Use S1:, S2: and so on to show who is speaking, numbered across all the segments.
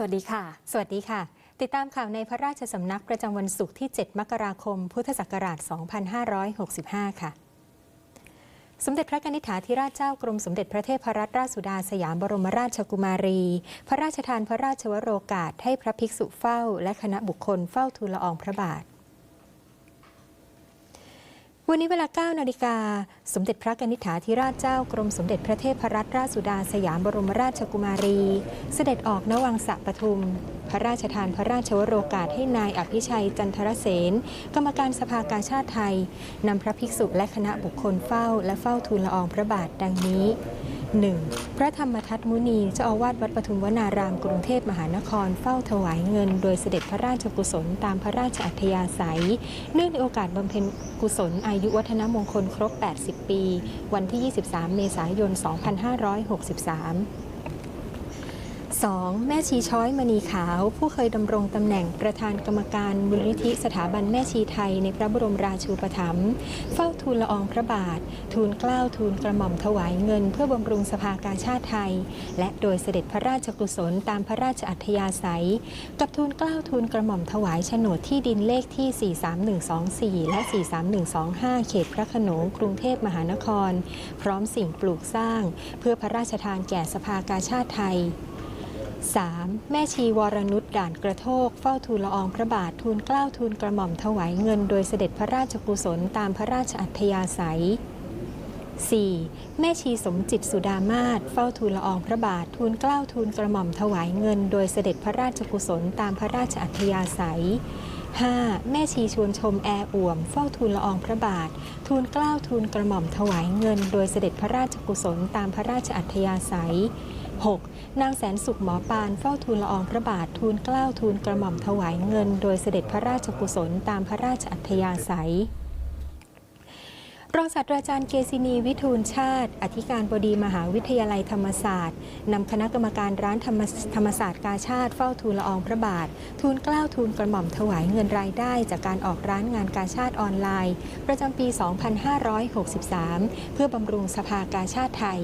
S1: สวัสดีค่ะ สวัสดีค่ะ ติดตามข่าวในพระราชสำนักประจำวันศุกร์ที่ 7 มกราคม พุทธศักราช 2565 ค่ะ สมเด็จพระนิษฐาธิราชเจ้ากรมสมเด็จพระเทพรัตนราชสุดาสยามบรมราชกุมารี พระราชทานพระราชวโรกาสให้พระภิกษุเฝ้า และคณะบุคคลเฝ้าทูลละอองพระบาท วันนี้เวลา 9 นาฬิกา สมเด็จพระกนิษฐาธิราชเจ้ากรมสมเด็จพระเทพรัตนราชสุดาสยามบรมราชกุมารี เสด็จออกนวังสะปทุม พระราชทานพระราชวโรกาสให้นายอภิชัยจันทรเสนกรรมการสภากาชาติไทยนำพระภิกษุและคณะบุคคลเฝ้าและเฝ้าทูลละอองพระบาทดังนี้ 1. พระธรรมทัตมุนีเจ้าอาวาสวัดปทุมวนารามกรุงเทพมหานครเฝ้าถวายเงิน โดยเสด็จพระราชกุศลตามพระราชอัธยาศัย เนื่องในโอกาสบำเพ็ญกุศลอายุวัฒนมงคลครบ 80 ปี วันที่ 23 เมษายน 2563 2. แม่ชีช้อยมณีขาว ผู้เคยดำรงตำแหน่งประธานกรรมการมูลนิธิสถาบันแม่ชีไทยในพระบรมราชูปถัมภ์เฝ้าทูลละอองพระบาท ทูลเกล้าทูลกระหม่อมถวายเงิน เพื่อบำรุงสภากาชาติไทย และโดยเสด็จพระราชกุศลตามพระราชอัธยาศัย กับทูลเกล้าทูลกระหม่อมถวายโฉนดที่ดินเลขที่ 43124 และ 43125 เขตพระโขนงกรุงเทพมหานคร พร้อมสิ่งปลูกสร้าง เพื่อพระราชทานแก่สภากาชาติไทย 3. แม่ชีวรนุชด่านกระโทก เฝ้าทูลละอองพระบาททูลเกล้าทูลกระหม่อมถวายเงิน โดยเสด็จพระราชกุศลตามพระราชอัธยาศัย 4. แม่ชีสมจิตสุดามาศเฝ้าทูลละอองพระบาททูลเกล้าทูลกระหม่อมถวายเงิน โดยเสด็จพระราชกุศลตามพระราชอัธยาศัย 5. แม่ชีชวนชมแออ่วม เฝ้าทูลละอองพระบาท ทูลเกล้าทูลกระหม่อมถวายเงิน โดยเสด็จพระราชกุศลตามพระราชอัธยาศัย 6. นางแสนสุขหมอปานเฝ้าทูลละอองพระบาททูลเกล้าทูลกระหม่อมถวายเงิน โดยเสด็จพระราชกุศลตามพระราชอัธยาศัยรองศาสตราจารย์เกษินีวิทูลชาติ อธิการบดีมหาวิทยาลัยธรรมศาสตร์นำคณะกรรมการร้านธรรมธรรมศาสตร์กาชาติเฝ้าทูลละอองพระบาท ทูลเกล้าทูลกระหม่อมถวายเงินรายได้ จากการออกร้านงานกาชาติออนไลน์ ประจำปี 2563 เพื่อบำรุงสภากาชาติไทย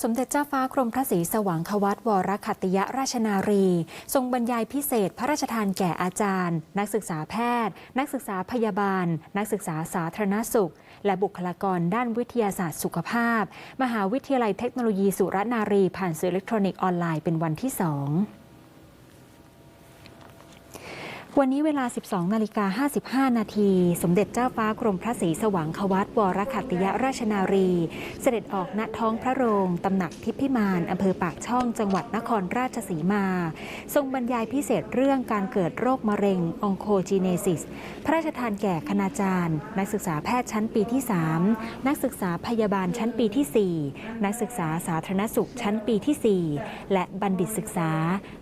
S2: สมเด็จเจ้าฟ้ากรมพระศรีสว่างควัตวรคัตติยราชนารี ทรงบรรยายพิเศษพระราชทานแก่อาจารย์ นักศึกษาแพทย์ นักศึกษาพยาบาล นักศึกษาสาธารณสุข และบุคลากรด้านวิทยาศาสตร์สุขภาพ มหาวิทยาลัยเทคโนโลยีสุรนารีผ่านสื่ออิเล็กทรอนิกส์ออนไลน์เป็นวันที่สอง วันนี้เวลา 12 นาฬิกา 55 นาที สมเด็จเจ้าฟ้ากรมพระศรีสว่างควัตวรคัตติยราชนารี เสด็จออกณท้องพระโรง ตำหนักทิพพิมานอำเภอปากช่องจังหวัดนครราชสีมา ทรงบรรยายพิเศษเรื่องการเกิดโรคมะเร็งองโคจีเนซิส พระราชทานแก่คณาจารย์ นักศึกษาแพทย์ชั้นปีที่ 3 นักศึกษาพยาบาลชั้นปีที่ 4 นักศึกษาสาธารณสุขชั้นปีที่ 4 และบัณฑิตศึกษา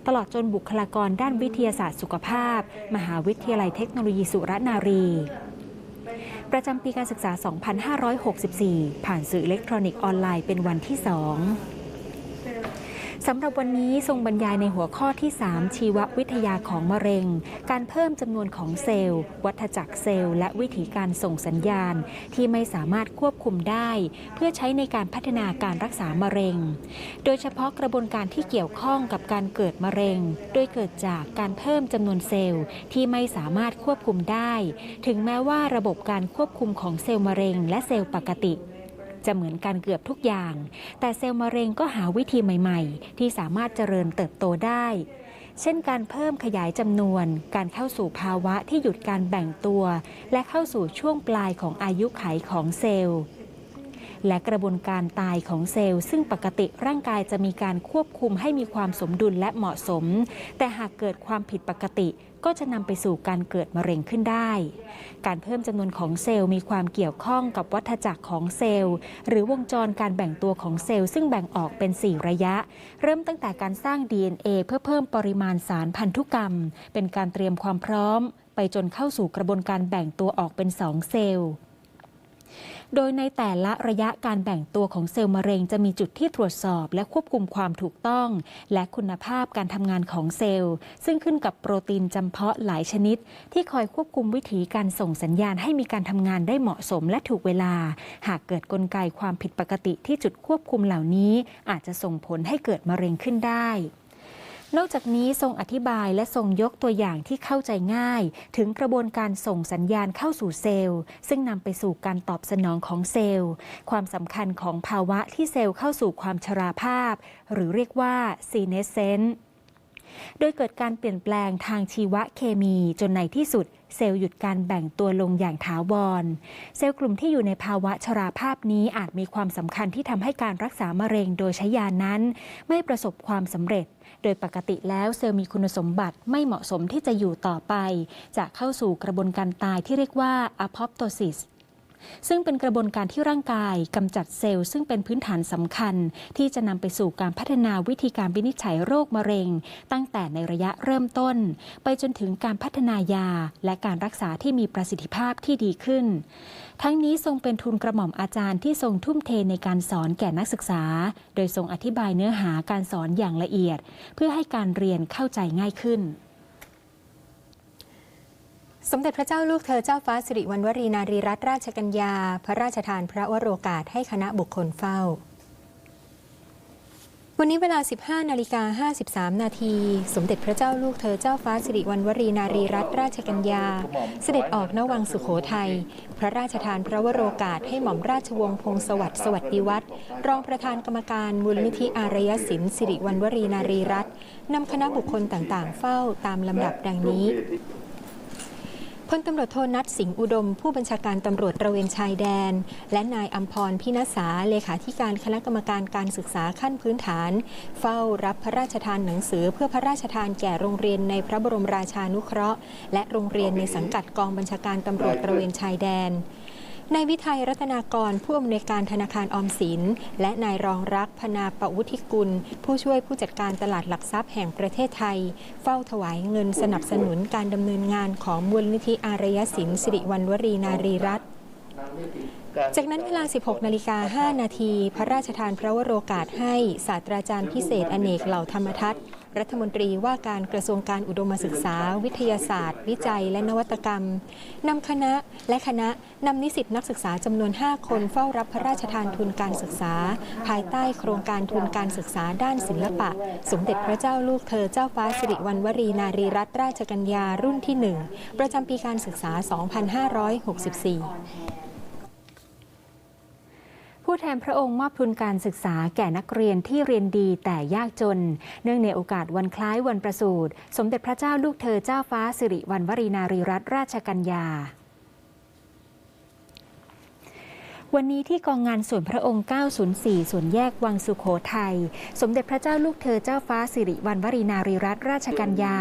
S2: ตลอดจนบุคลากรด้านวิทยาศาสตร์สุขภาพมหาวิทยาลัยเทคโนโลยีสุรนารี ประจำปีการศึกษา 2564 ผ่านสื่ออิเล็กทรอนิกส์ออนไลน์เป็นวันที่สอง สำหรับวันนี้ทรงบรรยายในหัวข้อที่ 3 ชีววิทยาของมะเร็ง การเพิ่มจำนวนของเซลล์ วัฏจักรเซลล์ และวิธีการส่งสัญญาณ ที่ไม่สามารถควบคุมได้ เพื่อใช้ในการพัฒนาการรักษามะเร็ง โดยเฉพาะกระบวนการที่เกี่ยวข้องกับการเกิดมะเร็ง โดยเกิดจากการเพิ่มจำนวนเซลล์ ที่ไม่สามารถควบคุมได้ ถึงแม้ว่าระบบการควบคุมของเซลล์มะเร็ง และเซลล์ปกติ จะเหมือนกันเกือบทุกอย่าง แต่เซลล์มะเร็งก็หาวิธีใหม่ ๆ ที่สามารถเจริญเติบโตได้ เช่นการเพิ่มขยายจำนวน การเข้าสู่ภาวะที่หยุดการแบ่งตัว และเข้าสู่ช่วงปลายของอายุไขของเซลล์และกระบวนการตายของเซลล์ ซึ่งปกติร่างกายจะมีการควบคุมให้มีความสมดุลและเหมาะสม แต่หากเกิดความผิดปกติ ก็จะนำไปสู่การเกิดมะเร็งขึ้นได้ การเพิ่มจำนวนของเซลล์มีความเกี่ยวข้องกับวัฏจักรของเซลล์ หรือวงจรการแบ่งตัวของเซลล์ซึ่งแบ่งออกเป็น 4 ระยะ เริ่มตั้งแต่การสร้าง DNA เพื่อเพิ่มปริมาณสารพันธุกรรม เป็นการเตรียมความพร้อม ไปจนเข้าสู่กระบวนการแบ่งตัวออกเป็น 2 เซลล์ โดยในแต่ละระยะการแบ่งตัวของเซลล์มะเร็งจะมีจุดที่ตรวจสอบและควบคุมความถูกต้อง และคุณภาพการทำงานของเซลล์ ซึ่งขึ้นกับโปรตีนจำเพาะหลายชนิด ที่คอยควบคุมวิธีการส่งสัญญาณให้มีการทำงานได้เหมาะสมและถูกเวลา หากเกิดกลไกความผิดปกติที่จุดควบคุมเหล่านี้ อาจจะส่งผลให้เกิดมะเร็งขึ้นได้ นอกจากนี้ทรงอธิบายและทรงยกตัวอย่างที่เข้าใจง่าย ถึงกระบวนการส่งสัญญาณเข้าสู่เซลล์ ซึ่งนำไปสู่การตอบสนองของเซลล์ ความสำคัญของภาวะที่เซลล์เข้าสู่ความชราภาพ หรือเรียกว่าซีเนสเซน โดยเกิดการเปลี่ยนแปลงทางชีวเคมีจนในที่สุด เซลล์หยุดการแบ่งตัวลงอย่างถาวร เซลล์กลุ่มที่อยู่ในภาวะชราภาพนี้อาจมีความสำคัญที่ทำให้การรักษามะเร็งโดยใช้ยานั้น ไม่ประสบความสำเร็จ โดยปกติแล้วเซลล์มีคุณสมบัติไม่เหมาะสมที่จะอยู่ต่อไป จะเข้าสู่กระบวนการตายที่เรียกว่า apoptosis ซึ่งเป็นกระบวนการที่ร่างกายกำจัดเซลล์ซึ่งเป็นพื้นฐานสำคัญ ที่จะนำไปสู่การพัฒนาวิธีการวินิจฉัยโรคมะเร็ง ตั้งแต่ในระยะเริ่มต้น ไปจนถึงการพัฒนายา และการรักษาที่มีประสิทธิภาพที่ดีขึ้น ทั้งนี้ทรงเป็นทุนกระหม่อมอาจารย์ที่ทรงทุ่มเทในการสอนแก่นักศึกษา โดยทรงอธิบายเนื้อหาการสอนอย่างละเอียด เพื่อให้การเรียนเข้าใจง่ายขึ้น
S1: สมเด็จพระเจ้าลูกเธอเจ้าฟ้าสิริวัณวรีนารีรัตนราชกัญญา พระราชทานพระวโรกาสให้คณะบุคคลเฝ้า วันนี้เวลา 15 นาฬิกา 53 นาที สมเด็จพระเจ้าลูกเธอเจ้าฟ้าสิริวัณวรีนารีรัตนราชกัญญา เสด็จออกนวังสุโขทัย พระราชทานพระวโรกาสให้หม่อมราชวงศ์พงศสวัสดิ์สวัสดิวัฒน์รองประธานกรรมการมูลนิธิอารยศิลป์สิริวัณวรีนารีรัตน์นำคณะบุคคลต่างๆ เฝ้าตามลำดับดังนี้ พลตำรวจโทนัทสิงห์อุดม ผู้บัญชาการตำรวจตระเวนชายแดน และนายอัมพรพินาสาเลขาธิการคณะกรรมการการศึกษาขั้นพื้นฐาน เฝ้ารับพระราชทานหนังสือเพื่อพระราชทานแก่โรงเรียนในพระบรมราชานุเคราะห์ และโรงเรียนในสังกัดกองบัญชาการตำรวจตระเวนชายแดน นายวิทัยรัตนากรผู้อำนวยการธนาคารออมสิน และนายรองรักพนาปวุฒิกุล ผู้ช่วยผู้จัดการตลาดหลักทรัพย์แห่งประเทศไทย เฝ้าถวายเงินสนับสนุนการดำเนินงานของมูลนิธิอารยศิลป์สิริวัณวรีนารีรัตน์จากนั้นเวลา 16 นาฬิกา 5 นาที พระราชทานพระวโรกาสให้ศาสตราจารย์พิเศษอเนกเหล่าธรรมทัศน์ รัฐมนตรีว่าการกระทรวงการอุดมศึกษา วิทยาศาสตร์ วิจัย และนวัตกรรมนำคณะและคณะนำนิสิตนักศึกษาจำนวน 5 คนเฝ้ารับพระราชทานทุนการศึกษา ภายใต้โครงการทุนการศึกษาด้านศิลปะ สมเด็จพระเจ้าลูกเธอเจ้าฟ้าสิริวัณวรีนารีรัตนราชกัญญารุ่นที่ 1 ประจำปีการศึกษา 2564
S2: ผู้แทนพระองค์มอบทุนการศึกษาแก่นักเรียนที่เรียนดีแต่ยากจน เนื่องในโอกาสวันคล้ายวันประสูติ สมเด็จพระเจ้าลูกเธอเจ้าฟ้าสิริวัณวรีนารีรัตนราชกัญญา วันนี้ที่กองงานส่วนพระองค์ 904 ส่วนแยกวังสุโขทัย สมเด็จพระเจ้าลูกเธอเจ้าฟ้าสิริวัณวรีนารีรัตนราชกัญญา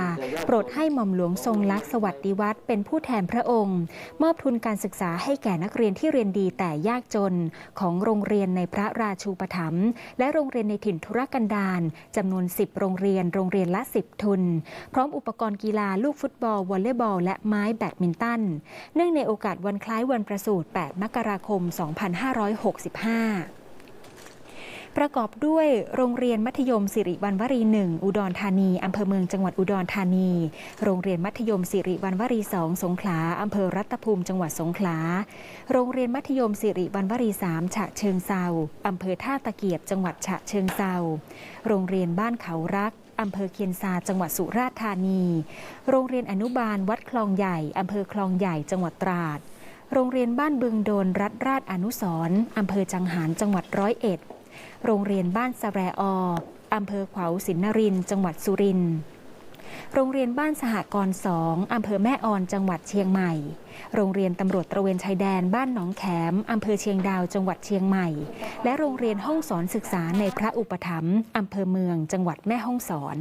S2: โปรดให้หม่อมหลวงทรงลักษณ์สวัสดิวัฒน์เป็นผู้แทนพระองค์ มอบทุนการศึกษาให้แก่นักเรียนที่เรียนดีแต่ยากจน ของโรงเรียนในพระราชูปถัมภ์และโรงเรียนในถิ่นธุรกันดารจำนวน 10 โรงเรียน โรงเรียนละ 10 ทุน พร้อมอุปกรณ์กีฬาลูกฟุตบอลวอลเลย์บอลและไม้แบดมินตัน เนื่องในโอกาสวันคล้ายวันประสูติ 8 มกราคม 2 2565 ประกอบด้วยโรงเรียนมัธยมสิริวัณวรีหนึ่งอุดรธานีอำเภอเมืองจังหวัดอุดรธานี โรงเรียนมัธยมสิริวัณวรีสองสงขลาอำเภอรัตภูมิจังหวัดสงขลา โรงเรียนมัธยมสิริวัณวรีสามฉะเชิงเซาอำเภอท่าตะเกียบจังหวัดฉะเชิงเซาโรงเรียนบ้านเขารักอำเภอเคียนซา จังหวัดสุราษฎร์ธานี โรงเรียนอนุบาลวัดคลองใหญ่ อำเภอคลองใหญ่ จังหวัดตราด โรงเรียนบ้านบึงโดนรัฐราชอนุสร์อำเภอจังหารจังหวัดร้อยเอ็ด โรงเรียนบ้านสแรออำเภอขวาวสินนริน จังหวัดสุรินทร์โรงเรียนบ้านสหกรณ์สองอำเภอแม่ออน จังหวัดเชียงใหม่ โรงเรียนตำรวจตระเวนชายแดนบ้านหนองแขมอำเภอเชียงดาว จังหวัดเชียงใหม่ และโรงเรียนห้องสอนศึกษาในพระอุปถัมภ์อำเภอเมือง จังหวัดแม่ฮ่องสอน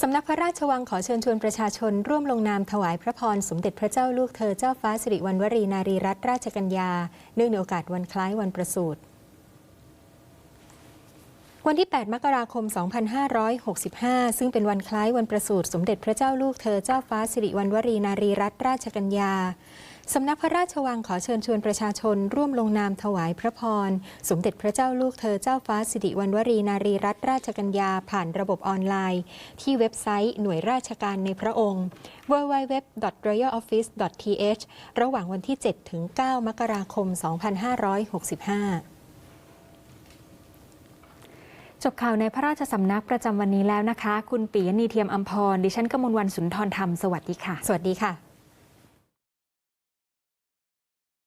S1: สำนักพระราชวังขอเชิญชวนประชาชน ร่วมลงนามถวายพระพร สมเด็จพระเจ้าลูกเธอเจ้าฟ้าสิริวัณวรีนารีรัตนราชกัญญา เนื่องในโอกาสวันคล้ายวันประสูติวันที่ 8 มกราคม 2565 ซึ่งเป็นวันคล้ายวันประสูติสมเด็จพระเจ้าลูกเธอเจ้าฟ้าสิริวัณวรีนารีรัตนราชกัญญา สำนักพระราชวังขอเชิญชวนประชาชน ร่วมลงนามถวายพระพร สมเด็จพระเจ้าลูกเธอเจ้าฟ้าสิริวัณวรีนารีรัตนราชกัญญาผ่านระบบออนไลน์ ที่เว็บไซต์หน่วยราชการในพระองค์ www.royaloffice.th ระหว่างวันที่ 7 ถึง 9 มกราคม 2565
S2: จบข่าวในพระราชสำนักประจำวันนี้แล้วนะคะ คุณปียณีเทียมอัมพร ดิฉันกมลวันสุนทรธรรม สวัสดีค่ะ
S1: สวัสดีค่ะ